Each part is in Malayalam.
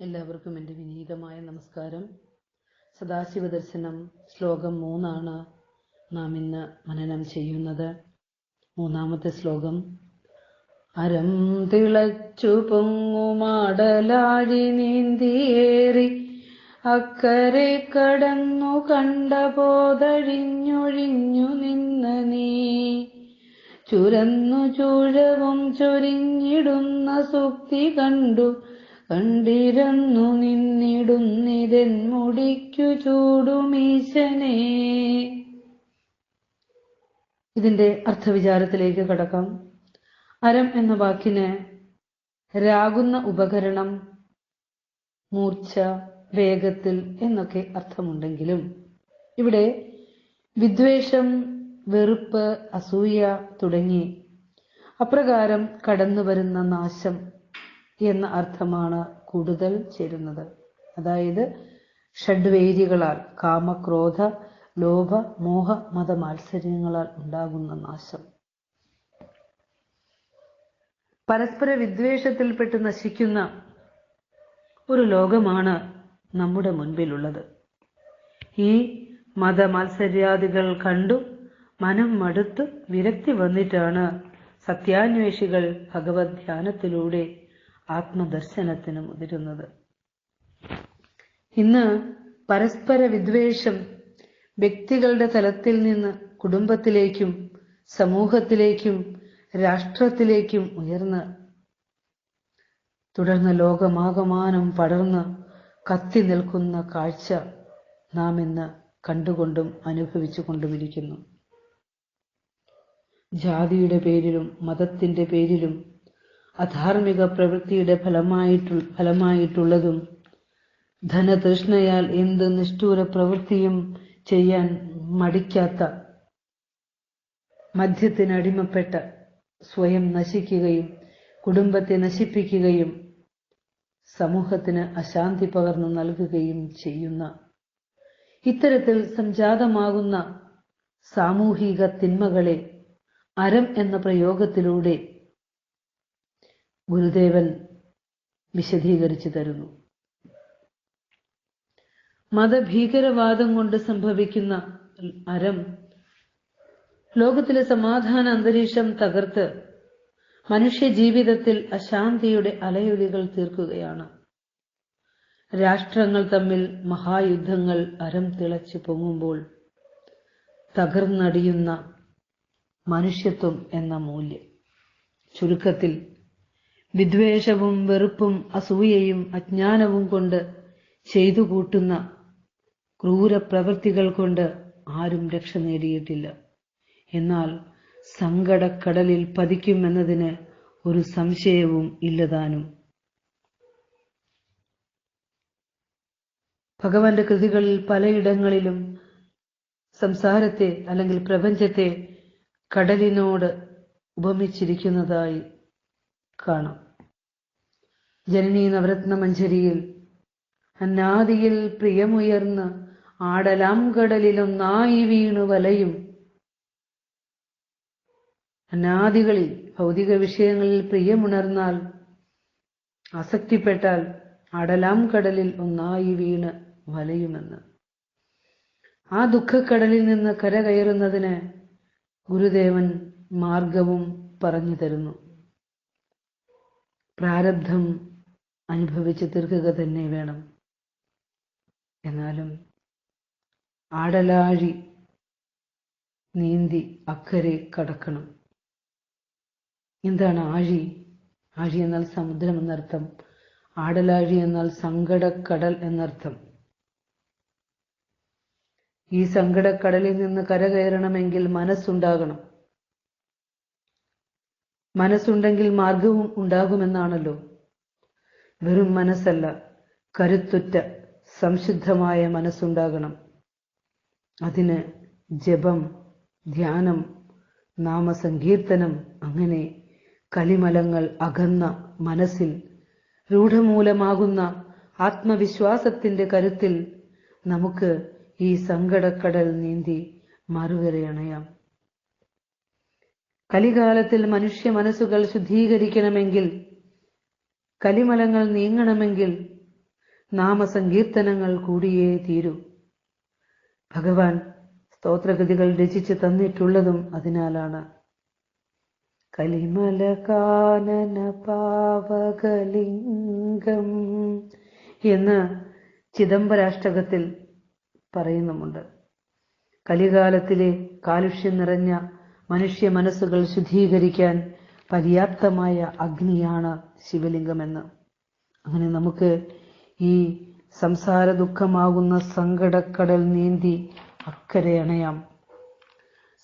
എല്ലാവർക്കും എന്റെ വിനീതമായ നമസ്കാരം. സദാശിവ ദർശനം ശ്ലോകം മൂന്നാണ് നാം ഇന്ന് മനനം ചെയ്യുന്നത്. മൂന്നാമത്തെ ശ്ലോകം. അരം തിളച്ചു പൊങ്ങുമാടലാഴി നീന്തിയേറി അക്കരെ കടന്നു കണ്ട പോതഴിഞ്ഞൊഴിഞ്ഞു നിന്ന നീ. ചുരന്നു ചൂഴവും ചൊരിഞ്ഞിടുന്ന സുക്തി കണ്ടു കണ്ടിരുന്നു നിന്നിടുന്നിരൻ മുടിക്കു ചൂടുമീശനെ. ഇതിന്റെ അർത്ഥവിചാരത്തിലേക്ക് കടക്കാം. അരം എന്ന വാക്കിന് രാകുന്ന ഉപകരണം മൂർച്ച വേഗത്തിൽ എന്നൊക്കെ അർത്ഥമുണ്ടെങ്കിലും ഇവിടെ വിദ്വേഷം വെറുപ്പ് അസൂയ തുടങ്ങി. അപ്രകാരം കടന്നു വരുന്ന നാശം എന്ന അർത്ഥമാണ് കൂടുതൽ ചേരുന്നത്. അതായത് ഷഡ്വേരികളാൽ കാമക്രോധ ലോഭ മോഹ മത മാത്സര്യങ്ങളാൽ ഉണ്ടാകുന്ന നാശം. പരസ്പര വിദ്വേഷത്തിൽപ്പെട്ട് നശിക്കുന്ന ഒരു ലോകമാണ് നമ്മുടെ മുൻപിലുള്ളത്. ഈ മത മത്സര്യാദികൾ കണ്ടു മനം മടുത്ത് വിരക്തി വന്നിട്ടാണ് സത്യാന്വേഷികൾ ഭഗവത് ധ്യാനത്തിലൂടെ ആത്മദർശനത്തിന് മുതിരുന്നത് ഇന്ന് പരസ്പര വിദ്വേഷം വ്യക്തികളുടെ തലത്തിൽ നിന്ന് കുടുംബത്തിലേക്കും സമൂഹത്തിലേക്കും രാഷ്ട്രത്തിലേക്കും ഉയർന്ന് തുടർന്ന് ലോകമാകമാനം പടർന്ന് കത്തി നിൽക്കുന്ന കാഴ്ച നാം ഇന്ന് കണ്ടുകൊണ്ടും അനുഭവിച്ചു കൊണ്ടുമിരിക്കുന്നു ജാതിയുടെ പേരിലും മതത്തിന്റെ പേരിലും അധാർമിക പ്രവൃത്തിയുടെ ഫലമായിട്ടു ഫലമായിട്ടുള്ളതും ധനതൃഷ്ണയാൽ എന്ത് നിഷ്ഠൂര പ്രവൃത്തിയും ചെയ്യാൻ മടിക്കാത്ത മദ്യത്തിനടിമപ്പെട്ട സ്വയം നശിക്കുകയും കുടുംബത്തെ നശിപ്പിക്കുകയും സമൂഹത്തിന് അശാന്തി പകർന്നു നൽകുകയും ചെയ്യുന്ന ഇത്തരത്തിൽ സംജാതമാകുന്ന സാമൂഹിക തിന്മകളെ അരം എന്ന പ്രയോഗത്തിലൂടെ ഗുരുദേവൻ വിശദീകരിച്ചു തരുന്നു. മതഭീകരവാദം കൊണ്ട് സംഭവിക്കുന്ന അരം ലോകത്തിലെ സമാധാന അന്തരീക്ഷം തകർത്ത് മനുഷ്യ ജീവിതത്തിൽ അശാന്തിയുടെ അലയൊലികൾ തീർക്കുകയാണ്. രാഷ്ട്രങ്ങൾ തമ്മിൽ മഹായുദ്ധങ്ങൾ അരം തിളച്ചു പൊങ്ങുമ്പോൾ തകർന്നടിയുന്ന മനുഷ്യത്വം എന്ന മൂല്യം. ചുരുക്കത്തിൽ വിദ്വേഷവും വെറുപ്പും അസൂയയും അജ്ഞാനവും കൊണ്ട് ചെയ്തു കൂട്ടുന്ന ക്രൂര പ്രവൃത്തികൾ കൊണ്ട് ആരും രക്ഷ നേടിയിട്ടില്ല. എന്നാൽ സങ്കടക്കടലിൽ പതിക്കുമെന്നതിന് ഒരു സംശയവും ഇല്ലതാനും. ഭഗവാന്റെ കൃതികളിൽ പലയിടങ്ങളിലും സംസാരത്തെ അല്ലെങ്കിൽ പ്രപഞ്ചത്തെ കടലിനോട് ഉപമിച്ചിരിക്കുന്നതായി കാണാം. ജനനീ നവരത്ന മഞ്ചരിയിൽ. അന്നാദിയിൽ പ്രിയമുയർന്ന് ആടലാം കടലിലൊന്നായി വീണു വലയും. അനാദികളിൽ ഭൗതിക വിഷയങ്ങളിൽ പ്രിയമുണർന്നാൽ ആസക്തിപ്പെട്ടാൽ അടലാം കടലിൽ ഒന്നായി വീണ് വലയുമെന്ന്. ആ ദുഃഖക്കടലിൽ നിന്ന് കരകയറുന്നതിന് ഗുരുദേവൻ മാർഗവും പറഞ്ഞു തരുന്നു. പ്രാരബ്ധം അനുഭവിച്ച് തീർക്കുക തന്നെ വേണം. എന്നാലും ആടലാഴി നീന്തി അക്കരെ കടക്കണം. എന്താണ് ആഴി? ആഴി എന്നാൽ സമുദ്രം എന്നർത്ഥം. ആടലാഴി എന്നാൽ സങ്കടക്കടൽ എന്നർത്ഥം. ഈ സങ്കടക്കടലിൽ നിന്ന് കരകയറണമെങ്കിൽ മനസ്സുണ്ടാകണം. മനസ്സുണ്ടെങ്കിൽ മാർഗവും ഉണ്ടാകുമെന്നാണല്ലോ. വെറും മനസ്സല്ല കരുത്തുറ്റ സംശുദ്ധമായ മനസ്സുണ്ടാകണം. അതിന് ജപം ധ്യാനം നാമസങ്കീർത്തനം അങ്ങനെ കലിമലങ്ങൾ അകന്ന മനസ്സിൽ രൂഢമൂലമാകുന്ന ആത്മവിശ്വാസത്തിന്റെ കരുത്തിൽ നമുക്ക് ഈ സങ്കടക്കടൽ നീന്തി മറുകരയണയാം കലികാലത്തിൽ മനുഷ്യ മനസ്സുകൾ ശുദ്ധീകരിക്കണമെങ്കിൽ കലിമലങ്ങൾ നീങ്ങണമെങ്കിൽ നാമസങ്കീർത്തനങ്ങൾ കൂടിയേ തീരൂ. ഭഗവാൻ സ്തോത്രഗതികൾ രചിച്ചു തന്നിട്ടുള്ളതും അതിനാലാണ്. കലിമല കാനന പാവകലിംഗം എന്ന് ചിദംബരാഷ്ടകത്തിൽ പറയുന്നുമുണ്ട്. കലികാലത്തിലെ കാലുഷ്യം നിറഞ്ഞ മനുഷ്യ മനസ്സുകൾ ശുദ്ധീകരിക്കാൻ പര്യാപ്തമായ അഗ്നിയാണ് ശിവലിംഗമെന്ന്. അങ്ങനെ നമുക്ക് ഈ സംസാര ദുഃഖമാകുന്ന സങ്കടക്കടൽ നീന്തി അക്കരെ അണയാം.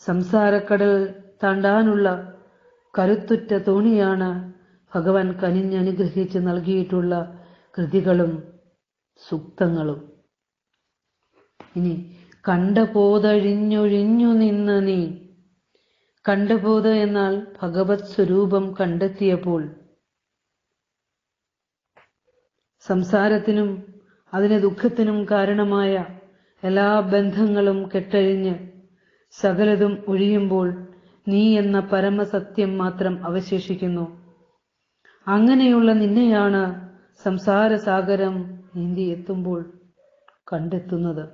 സംസാരക്കടൽ താണ്ടാനുള്ള കരുത്തുറ്റ തോണിയാണ് ഭഗവാൻ കനിഞ്ഞനുഗ്രഹിച്ച് നൽകിയിട്ടുള്ള കൃതികളും സുക്തങ്ങളും. ഇനി കണ്ടപോതഴിഞ്ഞൊഴിഞ്ഞു നിന്ന് നീ കണ്ടപോത എന്നാൽ ഭഗവത് സ്വരൂപം കണ്ടെത്തിയപ്പോൾ സംസാരത്തിനും അതിന് ദുഃഖത്തിനും കാരണമായ എല്ലാ ബന്ധങ്ങളും കെട്ടഴിഞ്ഞ് സകലതും ഒഴിയുമ്പോൾ നീ എന്ന പരമസത്യം മാത്രം അവശേഷിക്കുന്നു. അങ്ങനെയുള്ള നിന്നെയാണ് സംസാരസാഗരം നീന്തി എത്തുമ്പോൾ കണ്ടെത്തുന്നത്.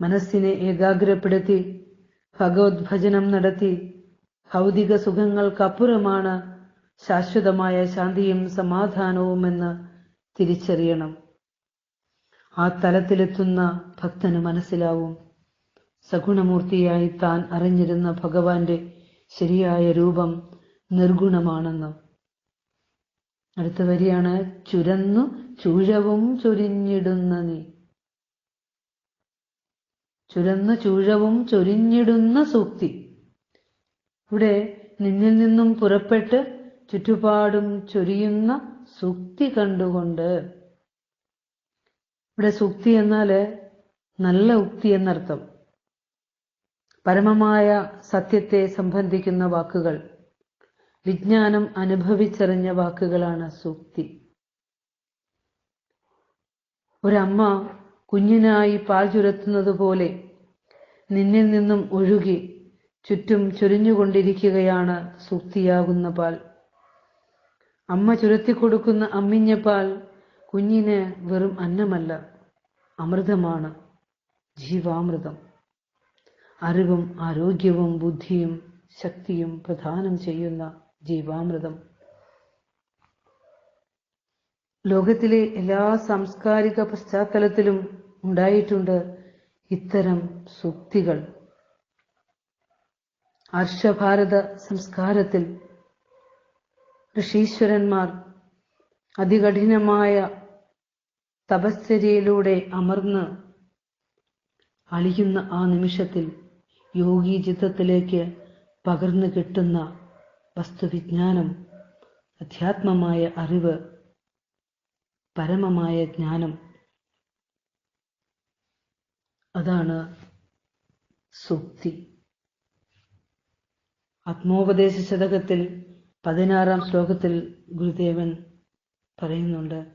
മനസ്സിനെ ഏകാഗ്രപ്പെടുത്തി ഭഗവത് ഭജനം നടത്തി. ഭൗതിക സുഖങ്ങൾക്കപ്പുറമാണ് ശാശ്വതമായ ശാന്തിയും സമാധാനവുമെന്ന് തിരിച്ചറിയണം. ആ തലത്തിലെത്തുന്ന ഭക്തന് മനസ്സിലാവും. സഗുണമൂർത്തിയായി താൻ അറിഞ്ഞിരുന്ന ഭഗവാന്റെ ശരിയായ രൂപം നിർഗുണമാണെന്ന്. അടുത്ത വരിയാണ് ചുരന്നു ചൂഴവും ചൊരിഞ്ഞിടുന്ന നീ. ചുരന്ന് ചൂഴവും ചൊരിഞ്ഞിടുന്ന സൂക്തി. ഇവിടെ നിന്നിൽ നിന്നും പുറപ്പെട്ട് ചുറ്റുപാടും ചൊരിയുന്ന സൂക്തി കണ്ടുകൊണ്ട്. ഇവിടെ സൂക്തി എന്നാൽ നല്ല ഉക്തി എന്നർത്ഥം. പരമമായ സത്യത്തെ സംബന്ധിക്കുന്ന വാക്കുകൾ. വിജ്ഞാനം അനുഭവിച്ചറിഞ്ഞ വാക്കുകളാണ് സൂക്തി. ഒരമ്മ കുഞ്ഞിനായി പാൽ ചുരത്തുന്നത് പോലെ നിന്നിൽ നിന്നും ഒഴുകി ചുറ്റും ചൊരിഞ്ഞുകൊണ്ടിരിക്കുകയാണ് സൂക്തിയാകുന്ന പാൽ. അമ്മ ചുരത്തിക്കൊടുക്കുന്ന അമ്മിഞ്ഞ പാൽ കുഞ്ഞിന് വെറും അന്നമല്ല അമൃതമാണ് ജീവാമൃതം. അറിവും ആരോഗ്യവും ബുദ്ധിയും ശക്തിയും പ്രദാനം ചെയ്യുന്ന ജീവാമൃതം. ലോകത്തിലെ എല്ലാ സാംസ്കാരിക പശ്ചാത്തലത്തിലും ഉണ്ടായിട്ടുണ്ട്. ഇത്തരം സൂക്തികൾ ഹർഷഭാരത സംസ്കാരത്തിൽ ഋഷീശ്വരന്മാർ അതികഠിനമായ തപശ്ചര്യയിലൂടെ അമർന്ന് അളിയുന്ന ആ നിമിഷത്തിൽ യോഗി ചിത്തത്തിലേക്ക് പകർന്നു കിട്ടുന്ന വസ്തുവിജ്ഞാനം അധ്യാത്മമായ അറിവ് പരമമായ ജ്ഞാനം അതാണ് സുക്തി ആത്മോപദേശ ശതകത്തിൽ പതിനാറാം ശ്ലോകത്തിൽ ഗുരുദേവൻ പറയുന്നുണ്ട്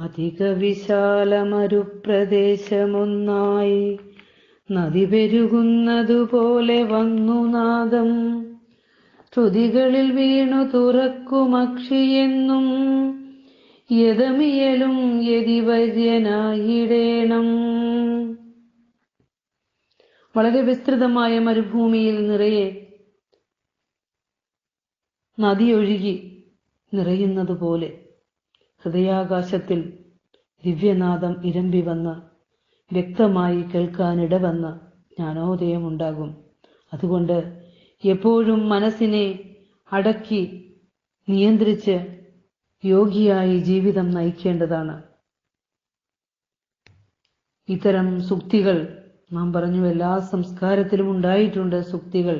അധിക വിശാലമരുപ്രദേശമൊന്നായി നദി പെരുകുന്നതുപോലെ വന്നു നാദം. ശ്രുതികളിൽ വീണു തുറക്കുമക്ഷിയെന്നും യഥമിയലും യതിവര്യനായിടേണം. വളരെ വിസ്തൃതമായ മരുഭൂമിയിൽ നിറയെ നദിയൊഴുകി നിറയുന്നത് പോലെ ഹൃദയാകാശത്തിൽ ദിവ്യനാദം ഇരമ്പി വന്ന് വ്യക്തമായി കേൾക്കാനിടവന്ന് ജ്ഞാനോദയമുണ്ടാകും. അതുകൊണ്ട് എപ്പോഴും മനസ്സിനെ അടക്കി നിയന്ത്രിച്ച് യോഗിയായി ജീവിതം നയിക്കേണ്ടതാണ്. ഇത്തരം സുക്തികൾ നാം പറഞ്ഞു എല്ലാ സംസ്കാരത്തിലും ഉണ്ടായിട്ടുണ്ട് സുക്തികൾ.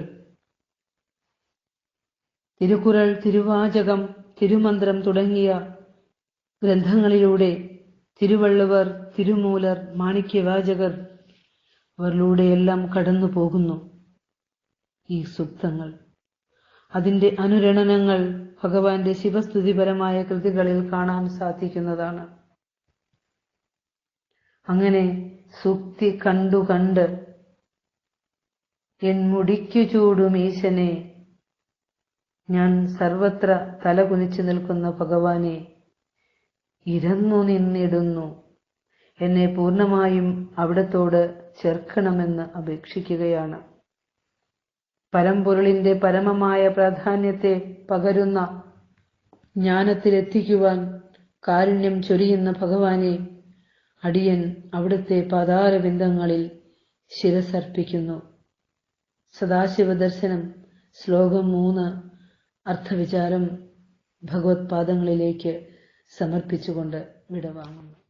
തിരുക്കുറൾ തിരുവാചകം തിരുമന്ത്രം തുടങ്ങിയ ഗ്രന്ഥങ്ങളിലൂടെ തിരുവള്ളുവർ തിരുമൂലർ മാണിക്യവാചകർ അവരിലൂടെയെല്ലാം കടന്നു പോകുന്നു ഈ സുക്തങ്ങൾ അതിന്റെ അനുരണനങ്ങൾ ഭഗവാന്റെ ശിവസ്തുതിപരമായ കൃതികളിൽ കാണാൻ സാധിക്കുന്നതാണ്. അങ്ങനെ സുക്തി കണ്ടു കണ്ട് എൻ മുടിക്കു ചൂടും ഈശനെ. ഞാൻ സർവത്ര തലകുനിച്ചു നിൽക്കുന്ന ഭഗവാനെ ഇരന്നു നിന്നിടുന്നു. എന്നെ പൂർണമായും അവിടത്തോട് ചേർക്കണമെന്ന് അപേക്ഷിക്കുകയാണ്. പരമ്പൊരുളിന്റെ പരമമായ പ്രാധാന്യത്തെ പകരുന്ന ജ്ഞാനത്തിലെത്തിക്കുവാൻ കാരുണ്യം ചൊരിയുന്ന ഭഗവാനെ അടിയൻ അവിടുത്തെ പാതാരബിന്ദങ്ങളിൽ ശിരസർപ്പിക്കുന്നു. സദാശിവ ദർശനം ശ്ലോകം മൂന്ന് അർത്ഥവിചാരം ഭഗവത്പാദങ്ങളിലേക്ക് സമർപ്പിച്ചുകൊണ്ട് വിടവാങ്ങുന്നു.